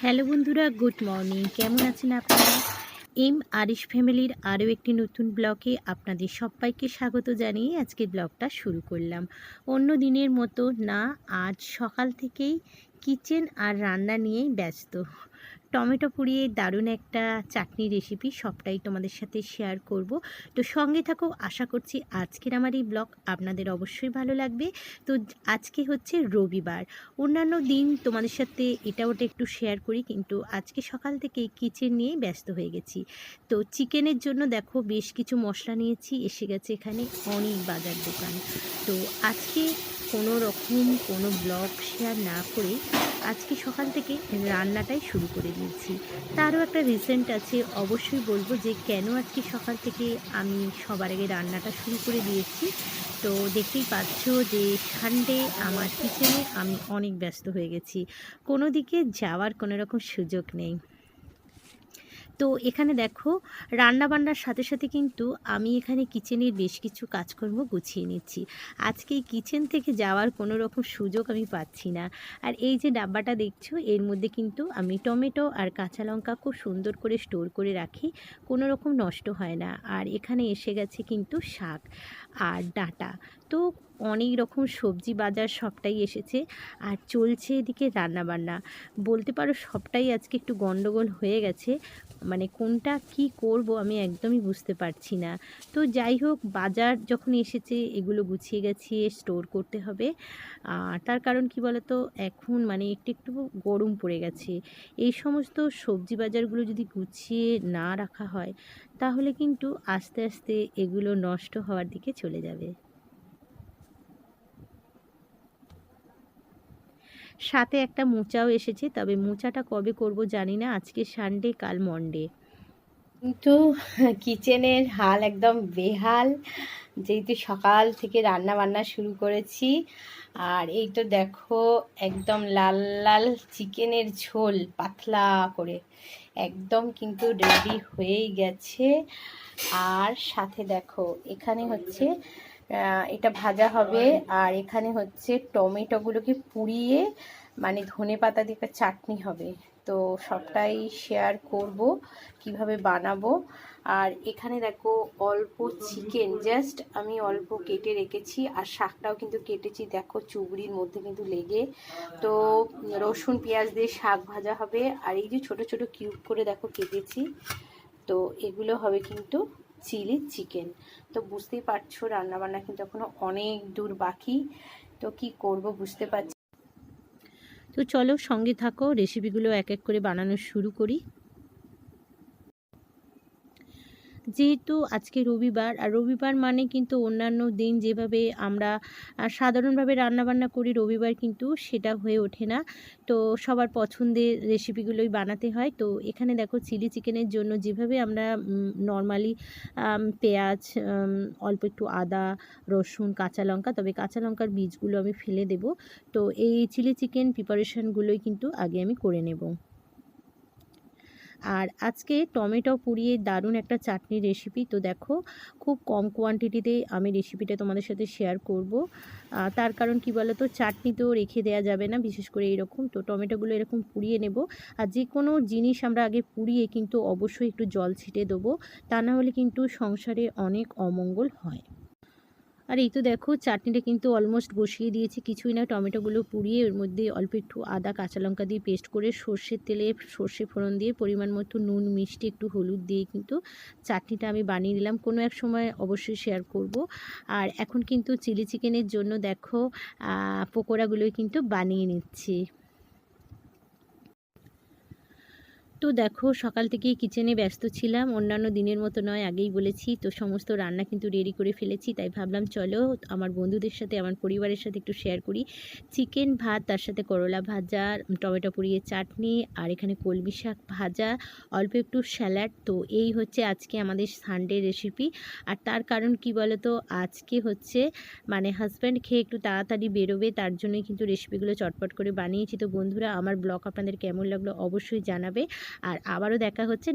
Hello বন্ধুরা, good morning. কেমন আছেন আপনারা? এম আরিশ ফ্যামিলির আরও একটি নতুন ব্লগে আপনাদের সবাইকে স্বাগত জানিয়ে আজকে ব্লগটা শুরু করলাম। অন্য দিনের মতো না, আজ সকাল থেকেই কিচেন আর রান্না নিয়েই ব্যস্ত। টমেটো পুড়িয়ে দারুণ একটা চাটনি রেসিপি সবটাই তোমাদের সাথে শেয়ার করব। তো সঙ্গে থাকো, আশা করছি আজকের আমার এই ব্লগ আপনাদের অবশ্যই ভালো লাগবে। তো আজকে হচ্ছে রবিবার। অন্যান্য দিন তোমাদের সাথে এটা ওটা একটু শেয়ার করি, কিন্তু আজকে সকাল থেকে কিচেন নিয়ে ব্যস্ত হয়ে গেছি। তো চিকেনের জন্য দেখো বেশ কিছু মশলা নিয়েছি, এসে গেছে এখানে অনেক বাজার দোকান। তো আজকে কোনো রকম কোনো ব্লগ শেয়ার না করে আজকে সকাল থেকে রান্নাটাই শুরু করে দিয়েছি। তারও একটা রিসেন্ট আছে, অবশ্যই বলব যে কেন আজকে সকাল থেকে আমি সবার আগে রান্নাটা শুরু করে দিয়েছি। তো দেখতেই পাচ্ছ যে সানডে আমার কিচেনে আমি অনেক ব্যস্ত হয়ে গেছি। কোনো দিকে যাওয়ার কোনো রকম সুযোগ নেই। তো এখানে দেখো রান্না বান্নার সাথে সাথে কিন্তু আমি এখানে কিচেনের বেশ কিছু কাজকর্ম গুছিয়ে নিচ্ছি। আজকে এই কিচেন থেকে যাওয়ার কোনো রকম সুযোগ আমি পাচ্ছি না। আর এই যে ডাব্বাটা দেখছ, এর মধ্যে কিন্তু আমি টমেটো আর কাঁচা লঙ্কা খুব সুন্দর করে স্টোর করে রাখি, কোনো রকম নষ্ট হয় না। আর এখানে এসে গেছে কিন্তু শাক আর ডাঁটা। তো অনেক রকম সবজি বাজার সবটাই এসেছে আর চলছে এদিকে রান্নাবান্না। বলতে পারো সবটাই আজকে একটু গন্ডগোল হয়ে গেছে। মানে কোনটা কি করব আমি একদমই বুঝতে পারছি না। তো যাই হোক, বাজার যখন এসেছে এগুলো গুছিয়ে গেছিয়ে স্টোর করতে হবে। আর তার কারণ কি বলতো? এখন মানে একটু একটু গরম পড়ে গেছে। এই সমস্ত সবজি বাজারগুলো যদি গুছিয়ে না রাখা হয়, তাহলে কিন্তু আস্তে আস্তে এগুলো নষ্ট হওয়ার দিকে চলে যাবে। সাথে একটা মোচাও এসেছে, তবে মোচাটা কবে করব জানি না। আজকে সানডে কাল মন্ডে কিন্তু কিচেনের হাল একদম বেহাল। যেহেতু সকাল থেকে রান্না বান্না শুরু করেছি, আর এই তো দেখো একদম লাল লাল চিকেনের ঝোল, পাতলা করে। একদম কিন্তু রেডি হয়েই গেছে। আর সাথে দেখো, এখানে হচ্ছে এটা ভাজা হবে। আর এখানে হচ্ছে টমেটোগুলোকে পুড়িয়ে মানে ধনে পাতা দিয়ে একটা চাটনি হবে। তো সবটাই শেয়ার করব, কীভাবে বানাবো। আর এখানে দেখো অল্প চিকেন জাস্ট আমি অল্প কেটে রেখেছি। আর শাকটাও কিন্তু কেটেছি। দেখো চুবড়ির মধ্যে কিন্তু লেগে। তো রসুন, পেঁয়াজ দিয়ে শাক ভাজা হবে। আর এই যে ছোট ছোট কিউব করে দেখো কেটেছি। তো এগুলো হবে কিন্তু চিলি চিকেন। তো বুঝতেই পারছ, রান্নাবান্না কিন্তু এখনও অনেক দূর বাকি। তো কি করব বুঝতে পারছি তো চলো সঙ্গে থাকো রেসিপিগুলো এক এক করে বানানো শুরু করি। যেহেতু আজকে রবিবার, আর রবিবার মানে কিন্তু অন্যান্য দিন যেভাবে আমরা সাধারণভাবে রান্নাবান্না করি, রবিবার কিন্তু সেটা হয়ে ওঠে না। তো সবার পছন্দের রেসিপিগুলোই বানাতে হয়। তো এখানে দেখো চিলি চিকেনের জন্য যেভাবে আমরা নর্মালি পেঁয়াজ অল্প একটু আদা, রসুন, কাঁচা লঙ্কা, তবে কাঁচা লঙ্কার বীজগুলো আমি ফেলে দেব। তো এই চিলি চিকেন প্রিপারেশানগুলোই কিন্তু আগে আমি করে নেব। আর আজকে টমেটো পুড়িয়ে দারুণ একটা চাটনির রেসিপি তো দেখো খুব কম কোয়ান্টিটিতে আমি রেসিপিটা তোমাদের সাথে শেয়ার করব। তার কারণ কি বলো তো চাটনি তো রেখে দেওয়া যাবে না, বিশেষ করে এরকম। তো টমেটোগুলো এরকম পুড়িয়ে নেব। আর যে কোনো জিনিস আমরা আগে পুড়িয়ে কিন্তু অবশ্যই একটু জল ছিটে দেবো। তা না হলে কিন্তু সংসারে অনেক অমঙ্গল হয়। আর এই তো দেখো, চাটনিটা কিন্তু অলমোস্ট বসিয়ে দিয়েছি, কিছুই না, টমেটোগুলো পুড়িয়ে ওর মধ্যে অল্প একটু আদা, কাঁচা লঙ্কা দিয়ে পেস্ট করে সর্ষের তেলে, সর্ষে ফোড়ন দিয়ে পরিমাণ মতো নুন, মিষ্টি, একটু হলুদ দিয়ে কিন্তু চাটনিটা আমি বানিয়ে নিলাম। কোনো এক সময় অবশ্যই শেয়ার করব। আর এখন কিন্তু চিলি চিকেনের জন্য দেখো পকোড়াগুলোই কিন্তু বানিয়ে নিচ্ছি। তো দেখো, সকাল থেকেই কিচেনে ব্যস্ত ছিলাম। অন্যান্য দিনের মতো নয়, আগেই বলেছি। তো সমস্ত রান্না কিন্তু রেডি করে ফেলেছি, তাই ভাবলাম চলো আমার বন্ধুদের সাথে, আমার পরিবারের সাথে একটু শেয়ার করি। চিকেন ভাত, তার সাথে করলা ভাজা, টমেটো পুড়িয়ে চাটনি, আর এখানে কলমি শাক ভাজা, অল্প একটু স্যালাড তো এই হচ্ছে আজকে আমাদের সানডে রেসিপি আর তার কারণ কি বলো তো আজকে হচ্ছে মানে হাজব্যান্ড খেয়ে একটু তাড়াতাড়ি বেরোবে, তার জন্যই কিন্তু রেসিপিগুলো চটপট করে বানিয়েছি। তো বন্ধুরা, আমার ব্লগ আপনাদের কেমন লাগল অবশ্যই জানাবে। আর আবারও দেখা হচ্ছে